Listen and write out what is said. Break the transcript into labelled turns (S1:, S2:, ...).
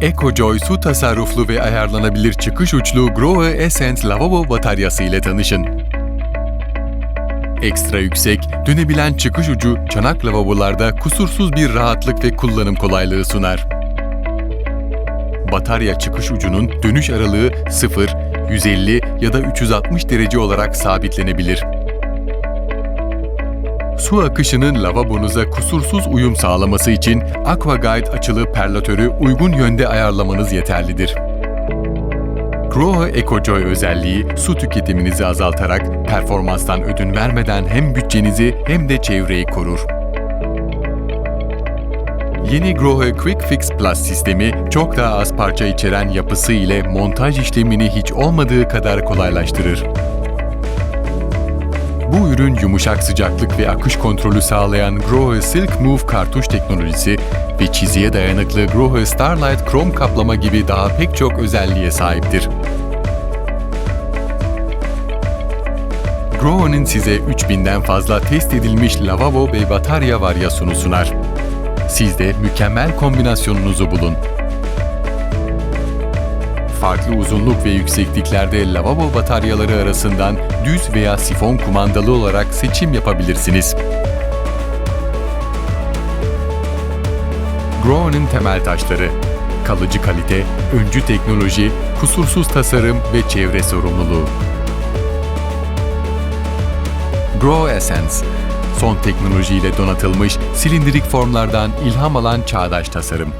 S1: EcoJoy su tasarruflu ve ayarlanabilir çıkış uçlu Grohe Essence lavabo bataryası ile tanışın. Ekstra yüksek, dönebilen çıkış ucu çanak lavabolarda kusursuz bir rahatlık ve kullanım kolaylığı sunar. Batarya çıkış ucunun dönüş aralığı 0, 150 ya da 360 derece olarak sabitlenebilir. Su akışının lavabonuza kusursuz uyum sağlaması için AquaGuide açılı perlatörü uygun yönde ayarlamanız yeterlidir. Grohe EcoJoy özelliği su tüketiminizi azaltarak performanstan ödün vermeden hem bütçenizi hem de çevreyi korur. Yeni Grohe Quick Fix Plus sistemi çok daha az parça içeren yapısı ile montaj işlemini hiç olmadığı kadar kolaylaştırır. Bu ürün yumuşak sıcaklık ve akış kontrolü sağlayan Grohe Silk Move kartuş teknolojisi ve çiziye dayanıklı Grohe Starlight krom kaplama gibi daha pek çok özelliğe sahiptir. Grohe'nin size 3000'den fazla test edilmiş lavabo ve batarya varyasyonu sunar. Siz de mükemmel kombinasyonunuzu bulun. Farklı uzunluk ve yüksekliklerde lavabo bataryaları arasından düz veya sifon kumandalı olarak seçim yapabilirsiniz. Grohe'nin temel taşları kalıcı kalite, öncü teknoloji, kusursuz tasarım ve çevre sorumluluğu. Grow Essence, son teknolojiyle donatılmış silindirik formlardan ilham alan çağdaş tasarım.